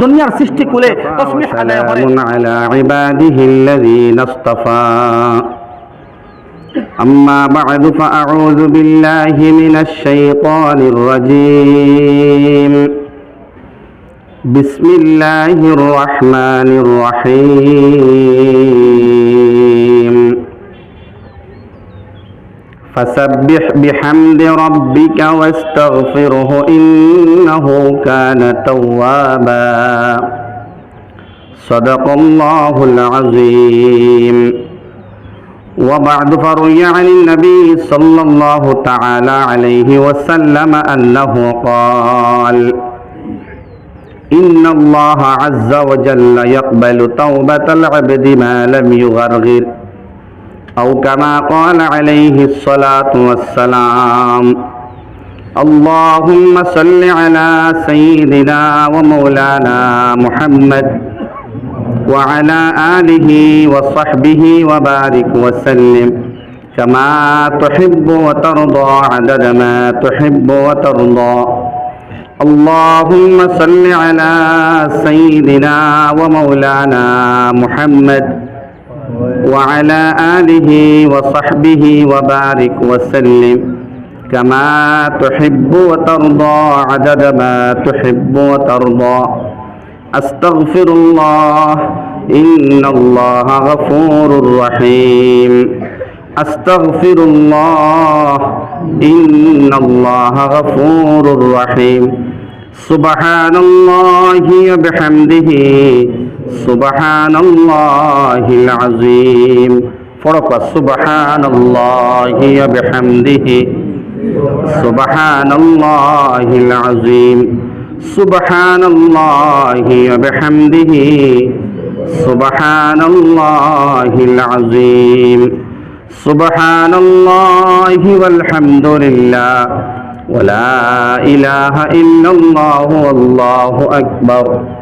দুনিয়ার সৃষ্টি কুলে তসবিহ আদায় করে وسلام على عباده الذين اصطفى أما بعد فأعوذ بالله من الشيطان الرجيم بسم الله الرحمن الرحيم فسبح بحمد ربك واستغفره إنه كان توابا. صدق الله العظيم. وبعد فروي عن النبي صلى الله تعالى عليه وسلم أنه قال إن الله عز وجل يقبل توبة العبد ما لم يغرغر. أو كما قال عليه الصلاة والسلام. اللهم صل على سيدنا ومولانا محمد وعلى آله وصحبه وبارك وسلم. كما تحب وترضى عدد ما تحب وترضى. اللهم صل على سيدنا ومولانا محمد وعلى آله وصحبه وبارك وسلم. كما تحب وترضى عدد ما تحب وترضى. أستغفر الله إن الله غفور رحيم. أستغفر الله إن الله غفور رحيم. سبحان الله وبحمده. سبحان الله العظيم. فرق سبحان الله وبحمده. سبحان الله العظيم. سبحان الله وبحمده. سبحان الله العظيم. سبحان الله والحمد لله. ولا إله إلا الله والله أكبر.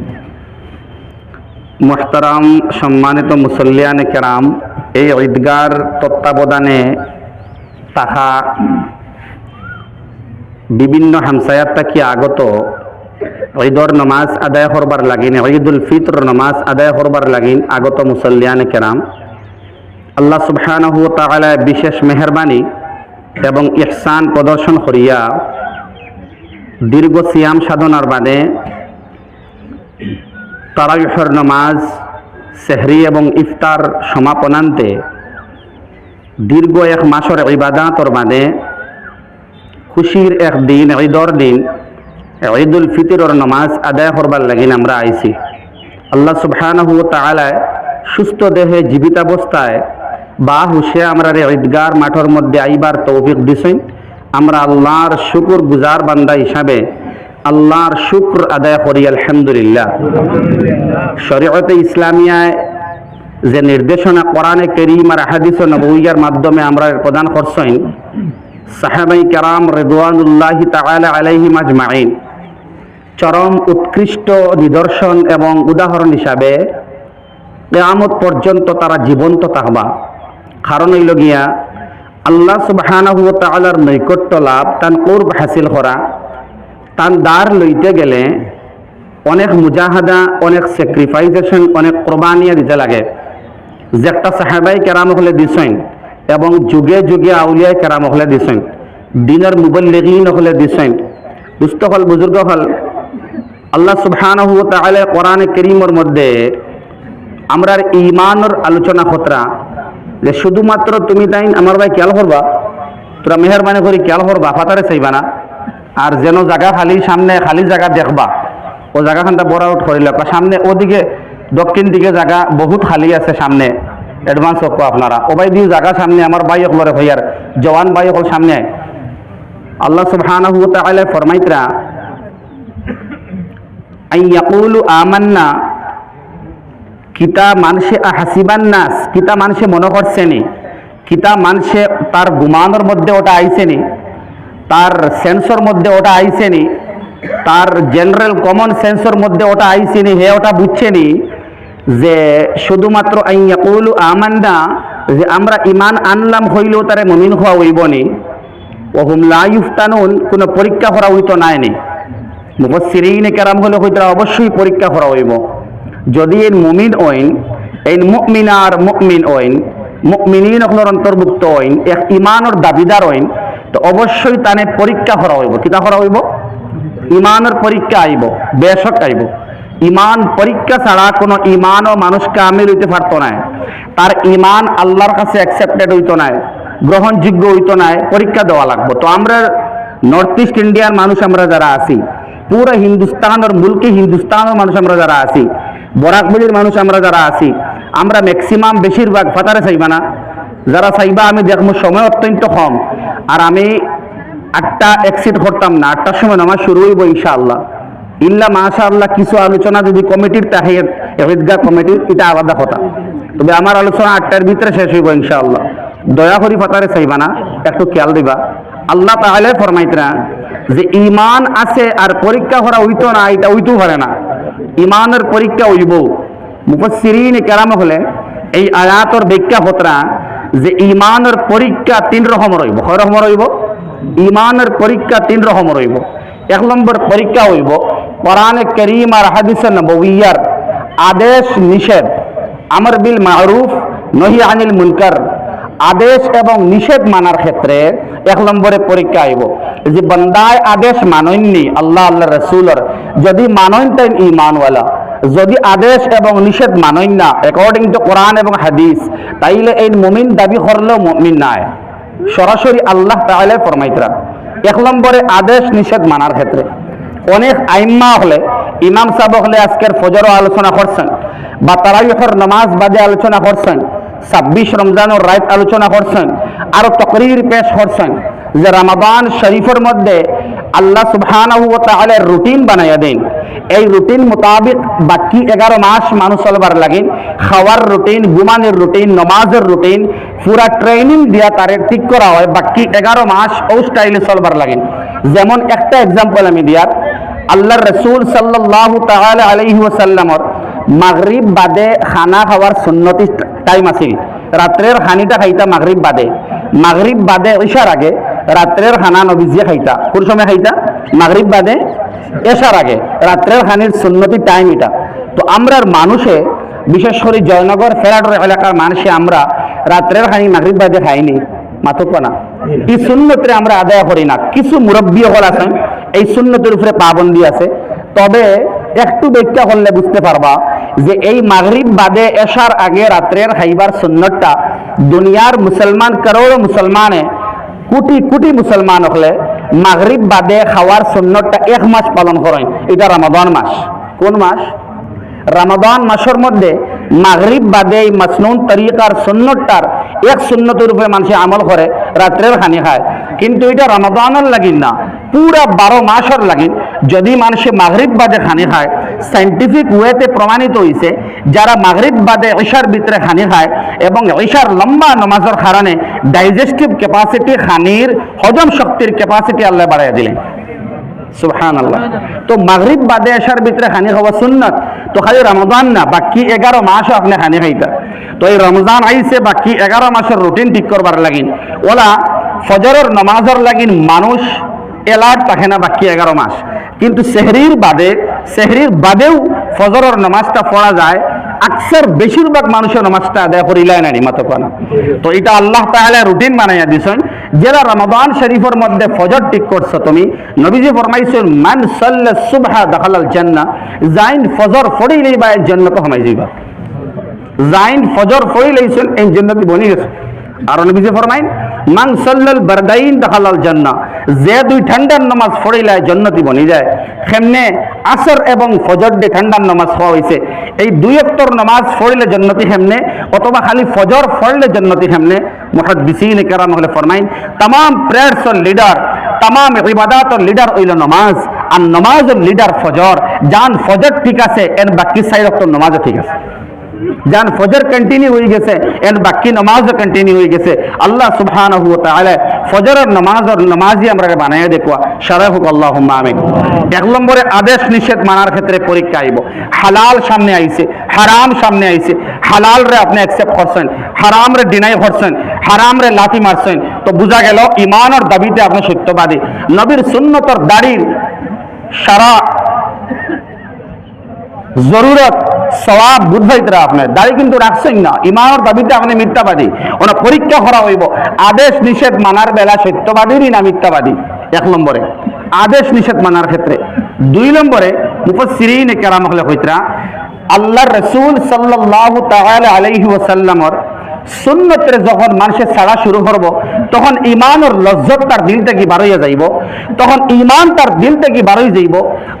মোহতারাম সম্মানিত মুসল্লিয়ান কেরাম, এই ঈদগার তত্ত্বাবধানে তাহা বিভিন্ন হামসায়াত থাকি আগত? ঈদর নমাজ আদায় করবার লাগিন, ঈদুল ফিতর নমাজ আদায় করবার লাগিন আগত মুসল্লিয়ান কেরাম। আল্লাহ সুবহানাহু বিশেষ মেহরবানি এবং ইহসান প্রদর্শন করিয়া দীর্ঘ সিয়াম সাধনার বাদে তারাবিহর নামাজ, সেহরি এবং ইফতার সমাপনান্তে দীর্ঘ এক মাসের ইবাদাতর বাদে খুশির এক দিন, ঈদর দিন, ঈদুল ফিতরের নমাজ আদায় করবার লাগিন আমরা আইছি। আল্লাহ সুবহানাহু সুস্থ দেহে জীবিতাবস্থায় বা হুশে আমরা রে ঈদগার মাঠের মধ্যে আইবার তৌফিক দিছেন। আমরা আল্লাহর শুকুর গুজার বান্দা হিসাবে আল্লাহর শুক্র আদায় করি, আলহামদুলিল্লাহ। শরীয়তে ইসলামিয়ায় যে নির্দেশনা কোরআনে করিম আর হাদিস ও নবউইয়ার মাধ্যমে আমরা প্রদান করছেন, সাহাবাই কেরাম রেদওয়ানুল্লাহ তাআলা আলাইহিম আজমাইন। চরম উৎকৃষ্ট নিদর্শন এবং উদাহরণ হিসাবে কেয়ামত পর্যন্ত তারা জীবন্ত থাকবা কারণ হইল গিয়া, আল্লাহ সুবহানাহু ওয়া তাআলার নৈকট্য লাভ তান কোরব হাসিল করা তান দ্বার লইতে গেলে অনেক মুজাহাদা, অনেক স্যাক্রিফাইজেশন অনেক কোরবানিয়া দিতে লাগে। যে একটা সাহাবাই কেরাম হলে দিছেন এবং যুগে যুগে আউলিয়ায় কেরাম হলে দিছেন। দিনের মুবল্লিগিন হলে দিছেন। দুস্থ হল বুজুর্গ হল, আল্লাহ সুবহানাহু তাআলা কোরআনে কারীমের মধ্যে আমরার ঈমানের আলোচনা খতরা যে শুধুমাত্র তুমি তাই আমার ভাই খেয়াল করবা, তোরা মেহরবানি করে খেয়াল করবা, ফাতারে চাইবা না। আর যেন জায়গা খালি, সামনে খালি জায়গা দেখবা। ও জায়গাখানটা বড় আউট করিল। সামনে ওদিকে, দক্ষিণ দিকে জায়গা বহুত খালি আছে সামনে। অ্যাডভান্স হোক আপনারা। ওবাই দিয়ে জায়গা সামনে, আমার বাই হলরে হইয়ার জওয়ান বাই হল সামনে। আল্লাহ সুবহানাহু ওয়া তাআলা ফরমাইতরা আই ইয়াকুলু আমান্না, কিতা মানুষে হাসিবান নাস কিতা মানুষে মনে করছেনি কিতা মানুষে তার গুমানোর মধ্যে ওটা আইসেনি তার সেন্সর মধ্যে ওটা আইসেনি তার জেনারেল কমন সেন্সর মধ্যে ওটা আইসেনি হে ওটা বুঝছেনি যে শুধুমাত্র আইয়াকুলু আমান্না, যে আমরা ইমান আনলাম হইলেও তারে মমিন হওয়া হইবনি ওহুম লা ইফতানুন, কোনো পরীক্ষা করা হইতো নাই নাইনি মুফসিরিন কেরাম হলে হইতো অবশ্যই পরীক্ষা করা হইব। যদি এই মুমিন ওইন এই মুমিনার মুমিন ওইন হলোর অন্তর্ভুক্ত ওইন, এক ইমানের দাবিদার ওইন তো অবশ্যই তানে পরীক্ষা করা হইব। কিতা করা হইব? ইমানের পরীক্ষা আইব, বেশক আইব। ইমান পরীক্ষা ছাড়া কোনো ইমানও মানুষ কামিল হইতে পারতো না তার ইমান আল্লাহর কাছে অ্যাকসেপ্টেড হইতো না গ্রহণযোগ্য হইতো না পরীক্ষা দেওয়া লাগবে। তো আমরা নর্থ ইস্ট ইন্ডিয়ার মানুষ আমরা যারা আছি, পুরো হিন্দুস্তানের মুলকে হিন্দুস্তানের মানুষ আমরা যারা আছি বরাকবলির মানুষ আমরা যারা আছি, আমরা ম্যাক্সিমাম বেশিরভাগ ফাতারে চাইবা না। যারা চাইবা আমি দেখব সময় অত্যন্ত কম। আর আমি আটটা এক্সিট করতাম না, আটটার সময় নামাজ শুরু হইব ইনশাআল্লাহ। ইল্লা মাশা আল্লাহ কিছু আলোচনা যদি কমিটির তাহিয়াত ঈদগাহ কমিটির, এটা আলাদা কথা। তবে আমার আলোচনা আটটার ভিতরে শেষ হইব ইনশাআল্লাহ। দয়া করি ফাতারে চাইবা না, একটু খেয়াল দিবা। আল্লাহ তাহলে ফরমাইতরা যে ইমান আছে আর পরীক্ষা করা হইতো না, এটা হইতেও পারে না। ইমানের পরীক্ষা হইব। মুফসিরিন কেরাম হলে এই আয়াতর ব্যাখ্যা হতরা যে ইমানের পরীক্ষা তিন রকম রইব। কয় রকম রইব? ইমানের পরীক্ষা তিন রকম রইব। এক নম্বর পরীক্ষা হইব কোরআনে করিম আর হাদিসে নববিয়ার আদেশ নিষেধ, আমর বিল মারুফ, নহি আনিল মুনকার। আদেশ এবং নিষেধ মানার ক্ষেত্রে এক নম্বরে পরীক্ষা আইব যে বন্দায় আদেশ মানননি আল্লাহ আল্লাহ রসুলর, যদি মানন তাই ইমানওয়ালা যদি আদেশ এবং নিষেধ মানন না অ্যাকর্ডিং টু কোরআন এবং হাদিস তাইলে এই মুমিন দাবি করলেও মুমিন নাই। সরাসরি আল্লাহ তাহলে ফরমাইতরা এক নম্বরে আদেশ, নিষেধ মানার ক্ষেত্রে। অনেক আইম্মা হলে, ইমাম সাহেব হলে আজকের ফজরও আলোচনা করছেন, বা তারাইহর নামাজ বাদে আলোচনা করছেন, ছাব্বিশ রমজানের রাত আলোচনা করছেন, আরও তকরির পেশ করছেন, যে রামাদান শরীফের মধ্যে আল্লাহ সুবহানাহু ওয়া তাআলা রুটিন বানাইয়া দেন। এই রুটিন মোতাবিক বাকি এগারো মাস মানুষ চলবার লাগে খাওয়ার রুটিন, ঘুমানোর রুটিন, নমাজের রুটিন, পুরা ট্রেনিং দিয়া তারে ঠিক করা হয়। বাকি এগারো মাস ও স্টাইলে চলবার লাগে যেমন একটা এক্সাম্পল আমি দিয়ার আল্লাহ রসুল সাল্লাহ তাহলে আলহি ওসাল্লামর মাগরিব বাদে খানা খাওয়ার সুন্নতি টাইম আছিল। রাত্রের খানিটা খাইতা মাগরিব বাদে। মাগরিব বাদে ঐশার আগে রাত্রের খানা নবীজিয়ে খাইতা। কোন সময় খাইতা? মাগরিব বাদে এসার আগে। রাত্রের খানির সুন্নতি টাইম এটা। তো আমরার মানুষে, বিশেষ করে জয়নগর, ফেরাডর এলাকার মানুষে আমরা রাত্রের খানি মাগরিব বাদে খাইনি। মাতক না এই সুন্নতরে আমরা আদায় করি না। কিছু মুরব্বী হল আছেন, এই সুন্নতের উপরে পাবন্দি আছে। তবে একটু ব্যাখ্যা করলে বুঝতে পারবা যে এই মাগরিব বাদে এসার আগে রাত্রের খাইবার সুন্নতটা দুনিয়ার মুসলমান করোড় মুসলমানে কোটি কোটি মুসলমান হলে মাগরিব বাদে খাওয়ার সুন্নতটা এক মাস পালন করেন। এটা রমাদান মাস। কোন মাস? রমাদান মাসের মধ্যে মাগরিব বাদে এই মাসনুন তরিকার সুন্নতটার এক সুন্নতের উপরে মানুষে আমল করে, রাত্রের খানি খায়। কিন্তু এটা রমাদানের লাগিন না। পুরা বারো মাসের লাগিন যদি মানুষে মাগরিব বাদে খানি খায় সাইন্টিফিক ওয়েতে প্রমাণিত হয়েছে যারা মাগরিব বাদে ঐশার ভিতরে খানি খায় এবং ঐশার লম্বা নমাজের কারণে ডাইজেস্টিভ ক্যাপাসিটি খানির হজম শক্তির ক্যাপাসিটি আল্লাহ বাড়াইয়া দিলেন সুবহান আল্লাহ তো মাগরিব বাদে আসার ভিতরে খানি খাওয়া সুন্নত। তো খালি রমজান না, বাকি এগারো মাসও আপনি খানি খাইতা। তো এই রমজান আইছে বাকি এগারো মাসের রুটিন ঠিক করবার লাগিন ওলা ফজরের নমাজের লাগিন মানুষ এলার্ট থাকে না বাকি এগারো মাস। কিন্তু সেহরির বাদে সেহরির বাদেও ফজরের নমাজটা পড়া যায় আকসার বেশিরভাগ মানুষের নামাজটা আদায় করিলাই নাই মাতো না তো এটা আল্লাহ তাহলে রুটিন বানাইয়া দিছেন যারা রমাদান শরীফের মধ্যে ফজর ঠিক করছ তুমি, নবীজি ফরমাইছেন মান সাল্লা সুবহা দাখালাল জান্নাহ জাইন ফজর ফড়িলেই বা জান্নাত হমাই যাইবা। জাইন ফজর ফড়িলেইছেন এই জান্নাতি বনি গেছে। আর নবীজি ফরমাইন মান সাল্লাল বারদাইন দাখালাল জান্নাহ যে দুই ঠান্ডার নামাজ ফড়িলে জান্নাতি বনি যায়। কেমনে আসর এবং ফজর ডে ঠান্ডার নামাজ হওয়া হয়েছে এই দুই অক্টর নামাজ পড়লে জন্নতি হেমনে অথবা খালি ফজর পড়লে জন্নতি হেমনে মুহাদ্দিসিন কেরাম হলে ফরমাইন, তামাম প্রেয়ার্সর লিডার তামাম ইবাদাতর লিডার হইল নমাজ, আর নমাজের লিডার ফজর। জান ফজর ঠিক আছে, এর বাকি সাইড অক্টর নমাজও ঠিক আছে। যান ফজর কন্টিনিউ হয়ে গেছে এন বাকি নমাজও কন্টিনিউ হয়ে গেছে। আল্লাহ সুবহানাহু ওয়া তাআলা ফজরের নমাজর নমাজি আমরা বানায় দেখুয়া। সারা হোক আল্লাহ আমিন। এক নম্বরে আদেশ নিষেধ মানার ক্ষেত্রে পরীক্ষা আইব। হালাল সামনে আইছে, হারাম সামনে আইছে। হালাল রে আপনি অ্যাকসেপ্ট করছেন, হারাম রে ডিনাই করছেন, হারাম রে লাথি মারছেন। তো বোঝা গেল ইমানের দাবিতে আপনি সত্যবাদী। নবীর সুন্নতর দাড়ির সারা জরুরত সবাব বুঝাইতে আপনার। দাড়ি কিন্তু রাখছেন না। ইমানের দাবিতে আপনি মিথ্যাবাদী। ওনা পরীক্ষা করা হইব। আদেশ নিষেধ মানার বেলা সত্যবাদীরই না মিথ্যাবাদী। এক নম্বরে। আদেশ নিষেধ মানার ক্ষেত্রে। দুই নম্বরে মুফসিরিন কেরামহলে হইতরা আল্লাহ রসুল সাল্লাল্লাহু তাআলা আলাইহি ওয়াসাল্লামর সুন্নতের যখন মানুষের ছাড়া শুরু করব, তখন ইমানের লজ্জত তার দিল থেকে বারইয়া যাইব, তখন ইমান তার দিল থেকে বারই যাইব,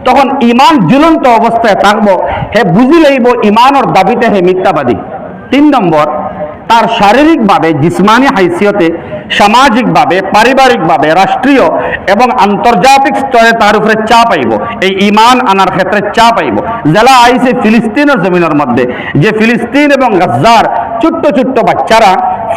তখন ইমান জ্বলন্ত অবস্থায় থাকব, হে বুঝি লইব ইমানের দাবিতে হে মিথ্যাবাদী। তিন নম্বর তার শারীরিকভাবে, জিসমানি হাইসিয়তে, সামাজিকভাবে, পারিবারিকভাবে, রাষ্ট্রীয় এবং আন্তর্জাতিক স্তরে তার উপরে চাপ আইব। এই ইমান আনার ক্ষেত্রে চাপ আইব। জেলা আইছে ফিলিস্তিনের জমিনের মধ্যে, যে ফিলিস্তিন এবং গাজ্জার ছোট্ট ছোট্ট বাচ্চারা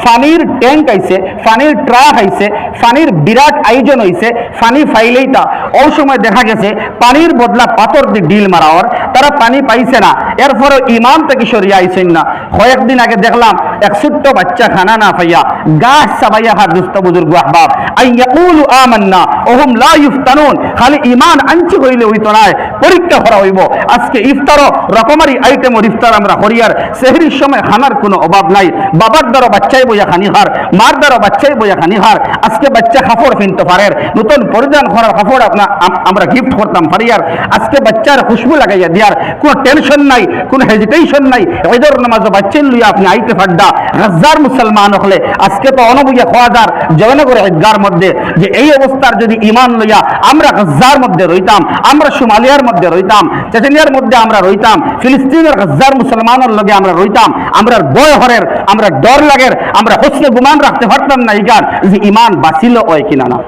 ফানির ট্যাঙ্ক আইছে, ফানির ট্রাক আইছে, ফানির বিরাট আয়োজন হইছে, ফানি ফাইলেই তা ওই সময় দেখা গেছে পানির বদলা পাথর দিয়ে ডিল মারাওয়ার। তারা পানি পাইছে না। এরপরে ইমান থেকে সরিয়ে আইছেন না। কয়েকদিন আগে দেখলাম এক ছোট্ট বাচ্চা খানা না পাইয়া গাছ সাবাইয়া হাত দুস্থ বুজুর্গ আহবাব। আইয়াকুলু আমান্না, ওহুম লা ইফতানুন। খালি ইমান আনছি হইলে হইতো না পরীক্ষা করা হইব। আজকে ইফতারও রকমারি আইটেমর ইফতার আমরা হরিয়ার সেহরির সময় খানার কোনো অভাব নাই। বাবার দ্বারা বাচ্চাই বইয়া খানি হার মার দ্বারা বাচ্চাই বইয়া খানি হার আজকে বাচ্চা কাপড় কিনতে পারের, নতুন পরিধান করার কাপড় আপনা আমরা গিফট করতাম পারিয়ার আজকে বাচ্চার খুশবু লাগাইয়া দিয়ার কোনো টেনশন নাই, কোনো হেজিটেশন নাই। ঈদের নামাজ বাচ্চেন লইয়া আপনি আইতে ফাড্ডা হাজার মুসলমান হলে, আজকে তো অনবুয়া খোয়াজার জয়নগর ঈদগার মধ্যে, যে এই অবস্থার যদি ইমান লইয়া আমরা গাজ্জার মধ্যে রইতাম, আমরা সোমালিয়ার মধ্যে রইতাম, চেচেনিয়ার মধ্যে আমরা রইতাম, ফিলিস্তিনের গাজ্জার মুসলমানের লগে আমরা রইতাম আমরা বয় হরের, আমরা ডর লাগের, আমরা হোসনে গুমান রাখতে পারতাম না ইগার যে ইমান বাঁচিল ওই কিনা না।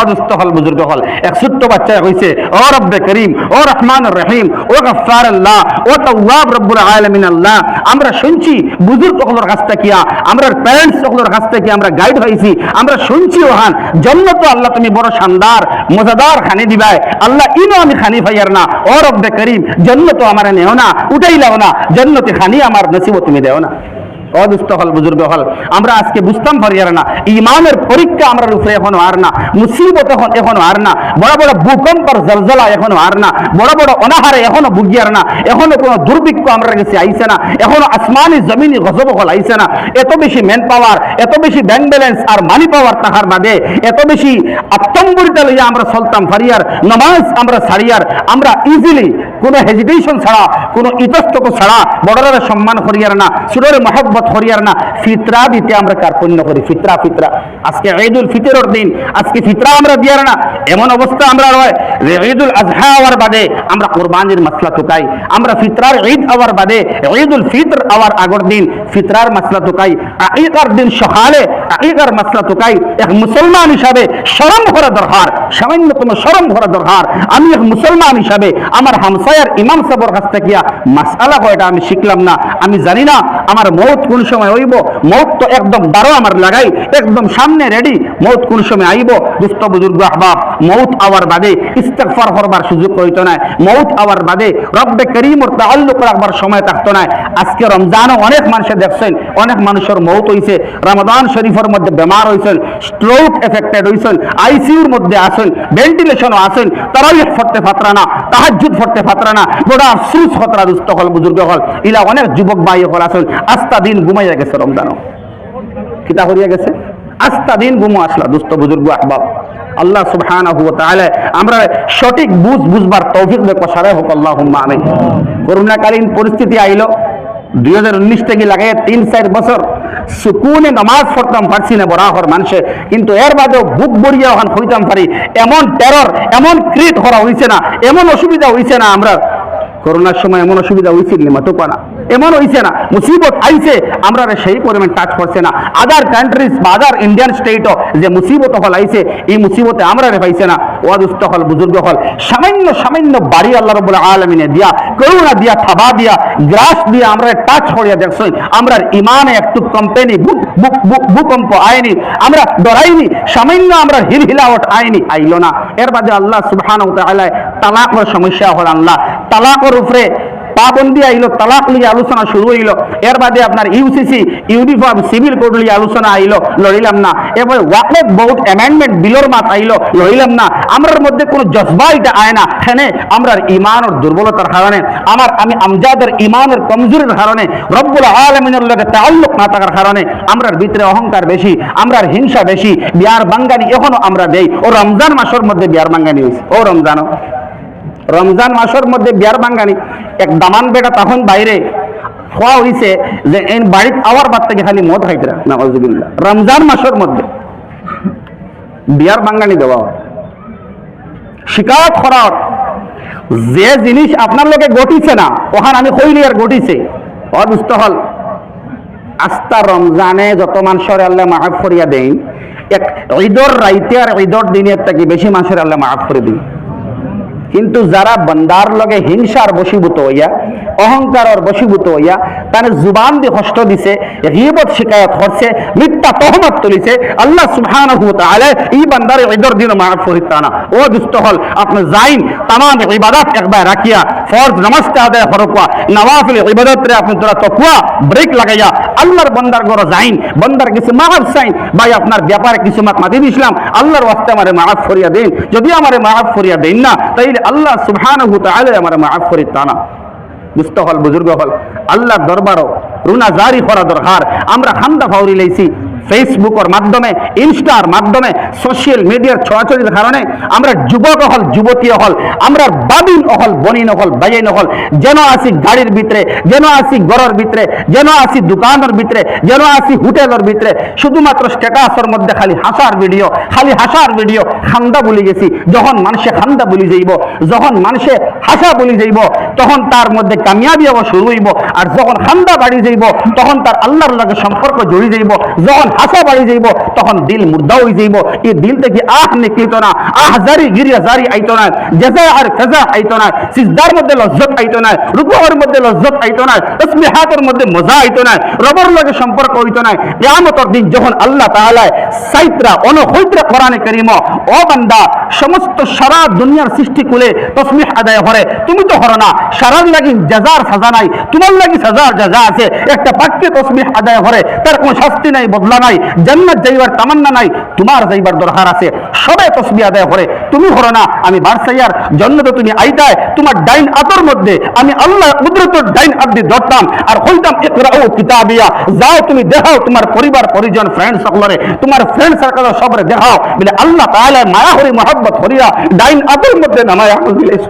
অদুস্থ হল বুজুর্গ হল। এক ছোট্ট বাচ্চা হইছে ও রব্বে করিম ও রহমান রহিম ও গফার আল্লাহ ও তওয়াব রব্বুল আলামিন আল্লাহ, আমরা শুনছি বুজুর্গ সকলের কাছ থেকে আমরা প্যারেন্টস সকলের কাছ থেকে আমরা গাইড হয়েছি, আমরা শুনছি ওহান, জন্য তো আল্লাহ তুমি বড় শানদার, মজাদার খানি দিবাই আল্লাহ ইনো আমি খানি ফাইয়ার না ও রব্বে করিম, জন্য তো আমার নেও না, উঠাই লাও না, জন্নতে খানি আমার নসিব তুমি দেও না। হল বুজুর্গ হল আমরা আজকে বুঝতাম না। ইমানের পরীক্ষা আমরা উপরে এখনও আর না। মুসিবত এখন এখনও আর না। বড় বড় জলজলা এখনও আর না। বড় বড় অনাহারে এখনও না। এখনও কোনো দুর্ভিক্ষ আমরা কাছে আইছে না। এখনও আসমানি জমিনি গজব হল আইছে না। এত বেশি ম্যান পাওয়ার এত বেশি ব্যাংক ব্যালেন্স আর মানি পাওয়ার টাকার বাদে, এত বেশি আত্মম্বরিতা লইয়া আমরা চলতাম ফারিয়ার, নমাজ আমরা ছাড়িয়ার। আমরা ইজিলি কোনো হেজিটেশন ছাড়া, কোনো ইতস্তত ছাড়া বড়রা সম্মান করিয়ার না। ছোটরে মহব্বত করিয়ার না। ফিতরা দিতে আমরা কার্পণ্য করি। ফিতরা ফিতরা। আজকে ঈদুল ফিতরের দিন, আজকে ফিতরা আমরা দিয়ার না। এমন অবস্থা আমরা রয় যে ঈদুল আজহা হওয়ার বাদে আমরা কোরবানির মাসলা টুকাই। আমরা ফিতরার ঈদ হওয়ার বাদে ঈদুল ফিতর হওয়ার আগর দিন ফিতরার মাসলা টুকাই। আকিকার দিন সকালে আকিকার মাসলা টুকাই। এক মুসলমান হিসাবে শরম করা দরকার। সামান্যতম শরম করা দরকার। আমি এক মুসলমান হিসাবে আমার হামসায়ার ইমাম সাবর কাছ থেকে মাসালা কয়টা আমি শিখলাম না। আমি জানি না আমার মৌত কোন সময় হইব? মৌত তো একদম দারো আমার লাগাই, একদম সামনে রেডি মৌত কোন সময় আইব? দুস্থ বুজুর্গ আহবাব, মৌত আওয়ার বাদে ইস্তেগফার করবার সুযোগ হইতো না মৌত আওয়ার বাদে রব্বে করিমর তাআল্লুক রাখবার সময় থাকতো না আজকে রমজানও অনেক মানুষে দেখছেন, অনেক মানুষের মৌত হইছে। রমাদান শরীফের মধ্যে বেমার হইছেন স্ট্রোক এফেক্টেড হইছেন আইসিইউর মধ্যে আছেন ভেন্টিলেশনও আছেন তারাই ফরতে ফাতরা না, তাহাজ্জুদ ফরতে ফাতরা না, গোটা আফসুস ফতরা দুস্থ হল বুজুর্গ হল। ইলা অনেক যুবক ভাই হল আছেন আস্তা দিন ঘুমাইয়া গেছে রমজানও। কিতা করিয়া গেছে। আস্তা দিন ঘুমো আসলা দুস্থ বুজুর্গ আহবাব। আল্লাহ তাআলা আমরা সঠিক বুঝ বুঝবার তৌফিক দেখো, সারে হোক, আল্লাহুম্মা আমিন। করোনাকালীন পরিস্থিতি আইলো। দুই হাজার উনিশ থেকে লাগে তিন, চার বছর সুকুনে নামাজ পড়তাম পারছি না বরাহর মানুষে কিন্তু এর বাদেও বুক বড়িয়া ওখান হইতাম পারি। এমন টেরর এমন ক্রিট করা হইছে না, এমন অসুবিধা হইছে না আমরা করোনার সময় এমন অসুবিধা হয়েছিল না তো না এমন হয়েছে না, মুসিবত আইছে, আমরা সেই পরিমাণ টাচ করছে না। আদার কান্ট্রিজ বা আদার ইন্ডিয়ান স্টেটও যে মুসিবত হল আইছে, এই মুসিবতে আমরা পাইছে না। ওয়াদুস্ত হল বুজুর্গ হল সামান্য সামান্য বাড়ি আল্লাহ রবুল আলমিনে দিয়া, করুণা দিয়া, থাবা দিয়া, গ্রাস দিয়া আমরা টাচ করিয়া দেখছই, আমরা ইমানে একটু বুক ভূকম্প আয়নি আমরা ডরাইনি, সামান্য আমরা হিল হিলাওট আইনি, আইলো না। এর বাদে আল্লাহ সুবহান তালাকের সমস্যা হল আল্লাহ, তালাকের উপরে পাবন্দি আইলো, তালাক লিয়ে আলোচনা শুরু হইল। এর বাদে আপনার ইউসিসি, ইউনিফর্ম, সিভিল কোড লিয়ে আলোচনা আইলো, লড়িলাম না। এরপরে ওয়াকফ বোর্ড অ্যামেন্ডমেন্ট বিলর মাত আইলো, লড়িলাম না। আমরার মধ্যে কোনো জজবা এটা আয় না। হেনে, আমরার ইমানের দুর্বলতার কারণে, আমার আমি আমজাদের ইমানের কমজোরির কারণে, রব্বুল আলমিনের লগে তাল্লুক না থাকার কারণে, আমরার ভিতরে অহংকার বেশি, আমরার হিংসা বেশি। বিয়ার বাঙ্গানি এখনও আমরা দেই। ও রমজান মাসের মধ্যে বিয়ার বাঙ্গানি হয়েছে ও রমজানও। রমজান মাসের মধ্যে বিয়ার বাঙ্গানি। এক দামান বেটা তখন বাইরে খোয়া হইছে যে এন বাড়িত আওয়ার বাদ থেকে খালি মদ খাইতরা নামাজুবিল্লাহ রমজান মাসের মধ্যে বিয়ার বাঙ্গানি দেওয়া শিকায়ত করা যে জিনিস আপনার লোকে ঘটিছে না ওখান আমি কইলি আর ঘটিছে। অদুষ্ট হল। আস্তা রমজানে যত মানুষের আল্লাহ মাফ করিয়া দেন, এক ঈদর রাইতে আর ঈদর দিনের থেকে বেশি মানুষের আল্লাহ মাফ করে দিন। কিন্তু যারা বন্দার লগে হিংসার বশীভূত হইয়া অহংকারর বশীভূত হইয়া তার জুবান দিয়ে কষ্ট দিছে, গিবত শিকায়ত করছে মিথ্যা তহমত তুলিছে, আল্লাহ সুবহানাহু ওয়া এই বান্দার ঈদর দিন মাফ করিতানা ও দুষ্ট হল, আপনি যাইন, তামাম ইবাদত একবার রাখিয়া ফরজ নামাজটা আদায় করকুয়া নওয়াফিল ইবাদত রে আপনি তোরা তকুয়া ব্রেক লাগাইয়া আল্লাহর বন্দার ঘর যাইন বন্দার কিছু মাফ চাইন, ভাই আপনার ব্যাপারে কিছু মাত মাতি দিছিলাম আল্লাহর ওয়াস্তে আমারে মাফ করিয়া দেন। যদি আমারে মাফ করিয়া দেন না, তাইলে আল্লাহ সুহান আমার মাফ করি তা না। বুঝতে হল বুজুর্গ হল আল্লাহ দরবারও রুনা জারি করা দরকার। আমরা খান্দা ফাউরি লাইছি ফেসবুকের মাধ্যমে ইনস্টার মাধ্যমে সোশ্যাল মিডিয়ার ছড়াছড়ির কারণে আমরা যুবক হল, যুবতী হল, আমরা বাদিন অহল বনিন হল বাইন হল, যেন আসি গাড়ির ভিতরে, যেন আসি গড়ের ভিতরে, যেন আসি দোকানের ভিতরে, যেন আসি হোটেলের ভিতরে, শুধুমাত্র স্ট্যাটাসের মধ্যে খালি হাসার ভিডিও, খালি হাসার ভিডিও, খান্দা বলি গেছি, যখন মানুষে খান্দা বলি যাইব, যখন মানুষে হাসা বলি যাইব, তখন তার মধ্যে কামিয়াবি হওয়া শুরু হইব, আর যখন খান্দা বাড়ি যাইব, তখন তার আল্লাহর লগে সম্পর্ক জড়ি যাইব, যখন হাসা বাড়ি যাইব, তখন দিল মুর্দা হয়ে যাইব। এই দিল থেকে আহ নিকলিত না, আহ জারি গিরিয়া জারি আইতো না জেজা আর ফেজা আইতো না সিজদার মধ্যে লজ্জত আইতো না রুকুর মধ্যে লজ্জত আইতো না তসবিহাতের মধ্যে মজা আইতো না রবর লগে সম্পর্ক হইতো না কিয়ামতের দিন যখন আল্লাহ তাআলা সাইত্রা, অনহৈত্রা কোরআনে কারীম, ও বান্দা, সমস্ত সারা দুনিয়ার সৃষ্টি কুলে তসবিহ আদায় করে, তুমি তো হরো না, সারার লাগি জাজার সাজা নাই, তোমার লাগি সাজার জাজা আছে, একটা বাক্যে তসবিহ আদায় করে, তার কোনো শাস্তি নাই, বদলা নাই, জান্নাত যাইবার তামান্না নাই, তোমার যাইবার দরকার আছে। সবে তসবিহ আদায় করে, তুমি হরো না, আমি বারসাইয়ার জন্য তো তুমি আইতায়, তোমার ডাইন আতর মধ্যে আমি আল্লাহ কুদরতের ডাইন আদি ধরতাম, আর হইতাম ইকরাও কিতাবিয়া যাও তুমি দেখাও তোমার পরিবার, পরিজন ফ্রেন্ড সকলরে, তোমার ফ্রেন্ড সার্কেল সবরে দেখাও, বলে আল্লাহ তাআলা মায়া হরি মহব্বত হরিয়া ডাইন আতর মধ্যে নামায় আমল দিলেছ।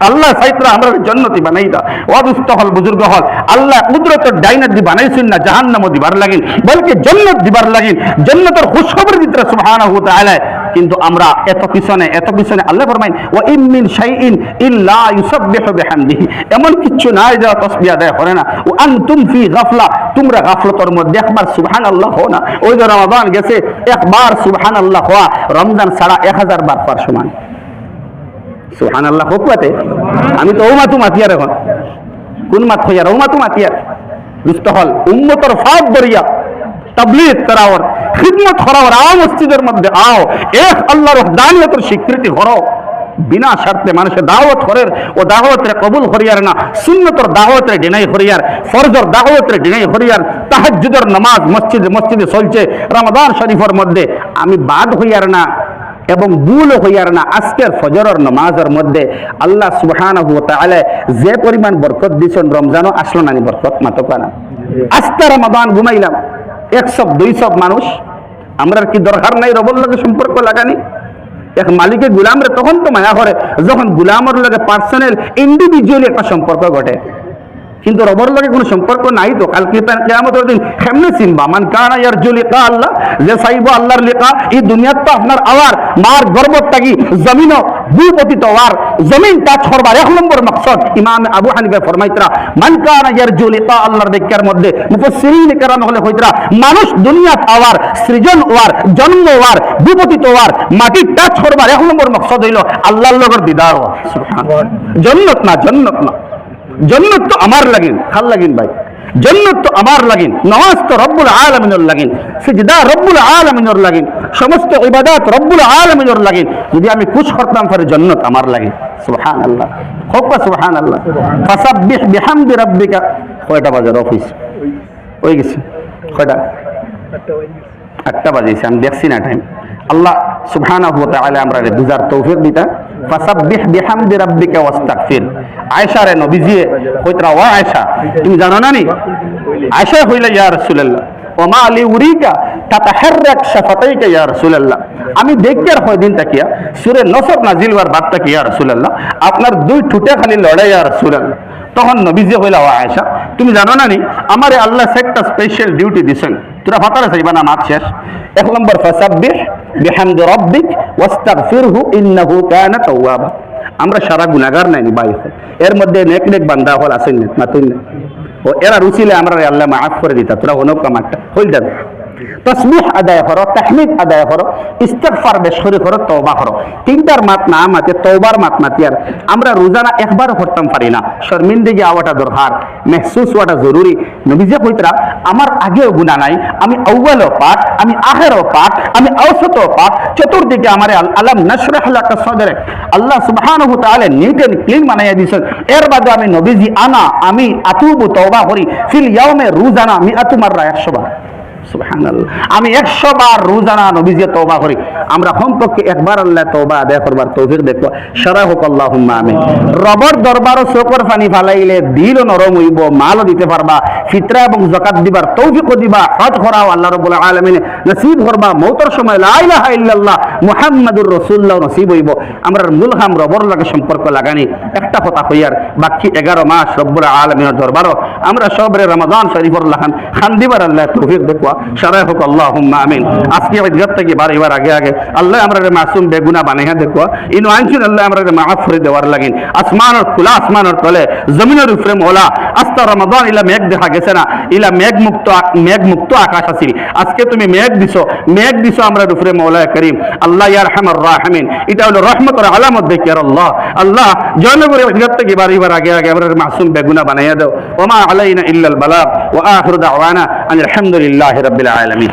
আল্লাহ সাইত্রা আমরা জন্নতি বানাই দা। অদুস্থ হল বুজুর্গ হল। আল্লাহ কুদরতের ডাইনার দি বানাইছেন না জাহান্নাম দিবার লাগিন। বলকে জন্নত দিবার লাগিন। জন্নতের খুশখবর দিতে সুবহানাহু ওয়া তাআলা। কিন্তু আমরা এত পিছনে এত পিছনে আল্লাহ ফরমাইন, ওয়া ইম মিন শাইইন ইল্লা ইউসাব্বিহু বিহামদিহি। এমন কিছু নাই যা তাসবিহ আদায় করে না। ও আনতুম ফি গাফলা। তোমরা গাফলতর মধ্যে একবার সুবহানাল্লাহ হো না। ওই যে রমাদান গেছে, একবার সুবহানাল্লাহ হওয়া। রমজান ছাড়া এক হাজার বার পার সমান। সুহান আল্লাহ হকুয়াতে আমি তো ও মাতু মাতিয়ার এখন। কোন মাত হইয়ার ও মাতু মাতিয়ার দুষ্ট হল। উম্মতর ফাদ দরিয়া তাবলিগ করাওয়ার খিদমত করাওয়ার আও মসজিদের মধ্যে আও। এক আল্লাহর দানিয়তের স্বীকৃতি করো বিনা স্বার্থে মানুষের দাওয়াত করের ও দাওয়াতরে কবুল করিয়ার না, সুন্নতর দাওয়াতরে ডিনাই করিয়ার, ফরজর দাওয়াতরে ডিনাই করিয়ার, তাহাজ্জুদের নামাজ মসজিদে মসজিদে চলছে, রমাদান শরীফের মধ্যে। আমি বাদ হইয়ার না। এবং ভুল হইয়ার না, আজকের ফজরের নমাজের মধ্যে আল্লাহ সুবহানাহু ওয়া তাআলা যে পরিমাণ বরকত দিছেন রমজানও আসলো না নি বরকত, মাতো কানা। আস্তে রমাদান ঘুমাইলাম একশো দুইশো মানুষ আমরা কি দরকার নাই রবর লগে সম্পর্ক লাগানি? এক মালিকের গুলামরে তখন তো মায়া করে, যখন গুলামর লগে পার্সোনাল ইন্ডিভিজুয়ালি একটা সম্পর্ক ঘটে। কিন্তু রবর লগে কোনো সম্পর্ক নাই তো। কালকে কেয়ামতের দিন কেমনে চিনবা? মান কানা ইয়ারজু লিকা আল্লাহ, যে চাইব আল্লাহর লিকা, এই দুনিয়াত তো আপনার আওয়ার, মার গর্বত থাকি জমিন ভূপতিত হওয়ার, জমিন টাচ করবার এক নম্বর মকসদ, ইমাম আবু হানিফা ফরমাইতরা, মান কানা ইয়ারজু লিকা আল্লাহর দেখার মধ্যে মুফাসসিরিন কেরাম হলে কইতরা মানুষ দুনিয়াত আওয়ার, সৃজন হওয়ার, জন্ম হওয়ার, ভূপতিত হওয়ার মাটি টাচ করবার এক নম্বর মকসদ হইল আল্লাহর লগর দিদার হওয়া। না, জন্নত না। জন্নত তো আমার লাগিন খাল লাগিন ভাই? জন্নত তো আমার লাগিন, নমাজ তো রব্বুল আলমিনর লাগিন, সিজদা রব্বুল আলমিনর লাগিন, সমস্ত ইবাদাত রব্বুল আলমিনর লাগিন, যদি আমি খুশ করতাম ফের জন্নত আমার লাগিন। সুবহান আল্লাহ হোক সুবহান আল্লাহ ফাসাব্বিহ বিহামদি রাব্বিকা। কয়টা বাজার অফিস? হয়ে গেছে। কয়টা? আটটা বাজেছে আমি দেখছি না টাইম আল্লাহ সুবহানাহু ওয়া তাআলা আমরা বুঝার তৌফিক দিতা। ফাসাব্বিহ বিহামদি রাব্বিকা ওয়াস্তাগফির। আয়েশা রে নবীজিয়ে কইতরা ওয়া আয়েশা, তুমি জানো না নি? আয়েশা হইলা ইয়া রাসূলুল্লাহ ওমা আলি উরিকা তাতাহাররাক শাফাতাইকা ইয়া রাসূলুল্লাহ। আমি দেখতে আর কয়দিন তাকিয়া, সূরা নসব নাজিল হওয়ার বাদ তাকিয়া, ইয়া রাসূলুল্লাহ, আপনার দুই ঠুটে খালি লড়াই, ইয়া রাসূলুল্লাহ। তখন নবীজি হইলা ও আয়েশা, তুমি জানো না নি? আমারে আল্লাহ একটা স্পেশাল ডিউটি দিছেন। তোরা ফাতারে চাইবা না মাত শেষ। এক নম্বর, ফাসাব্বিহ বিহামদি রব্বিক ওয়াস্তাগফিরহু ইন্নাহু কানা তাওয়াবা। আমরা সারা গুনাহগার নাই বাই এর মধ্যে নেক নেক বান্দা হল আসেন না মাতুন ও এরা রুচিলে আমরা আল্লাহ মাফ করে দিতা। তোরা হনক কামারটা হইল যাবে তসবিহ আদায় করো, তাহমিদ আদায় করো, ইস্তেগফার বেশ করে করো, তওবা করো। তিনটার মাত না মাতে, তওবার মাত মাতি আর আমরা রোজানা একবারও করতাম পারি না। শর্মিন্দিগি আওয়াটা দরকার, মেহসুস হওয়াটা জরুরি। নবীজে কইতরা, আমার আগেও গুণা নাই, আমি আউ্বালও পাক আমি আখেরও পাক আমি আওসতও পাক চতুর্দিকে আমার আলাম নশরাহ লাকা সদরে। আল্লাহ সুবহানাহু তাআলা এন্ড ক্লিন বানাইয়া দিয়েছেন। এর বাদে আমি নবীজি আনা, আমি আতুবু তওবা করি। ফিল ইয়াউমে রোজানা আমি আতু মাররা 100 বার। আমি একশো বার রোজানা নবীজে তওবা করি। আমরা কমপক্ষে একবার আল্লাহ তওবা আদায় করবার তৌফিক দেখব সারা হোক আল্লাহ আমিন। রবর দরবারও চোখর পানি ফালাইলে দিলও নরম হইব, মালও দিতে পারবা, ফিতরা এবং জকাত দিবার তৌফিকও দিবা, হজ করাও আল্লাহ রবুল্লাহ আলমিনে নসিব করবা। মৌতর সময় লা ইলাহা ইল্লাল্লাহ, মুহাম্মাদুর রাসূলুল্লাহ নসিব হইব। আমরা মূল হাম রবর লাগে সম্পর্ক লাগানি, একটা কথা হইয়ার বাকি এগারো মাস রব্বুল আলমিনের দরবারও আমরা সবরে রমাদান শরীফর লাখান খান দিবার আল্লাহ তৌফিক দেখবা আল্লাহ আমিন। আজকে ঈদগার থেকে আগে আগে আল্লাহ আমরা মাসুম বেগুনা দেখো। আনছুন আল্লাহ আমরা মাফ করে দেওয়ার খোলা তলে, জমিনের উপরে মোলা আস্তা রমাদান, ইলা মেঘ দেখা গেছে না? ইলা মেঘ মুক্ত মেঘ মুক্ত আকাশ আজকে তুমি মেঘ দিছো মেঘ দিছো আমরা উপরে করিম। আল্লাহ ইয়ার হামার রাহমিন। এটা হলো রহমতের আলামত, দেখি আর আল্লাহ। আল্লাহ জয়নগরে ঈদগার থেকে আগে আগে আমরা মাসুম বেগুনা বানাইয়া দাও। ওমা আলাইনা ইল্লাল বালাগ। ওয়া আখিরু দাওয়ানা আনিল হামদুলিল্লাহি রাব্বিল আলামিন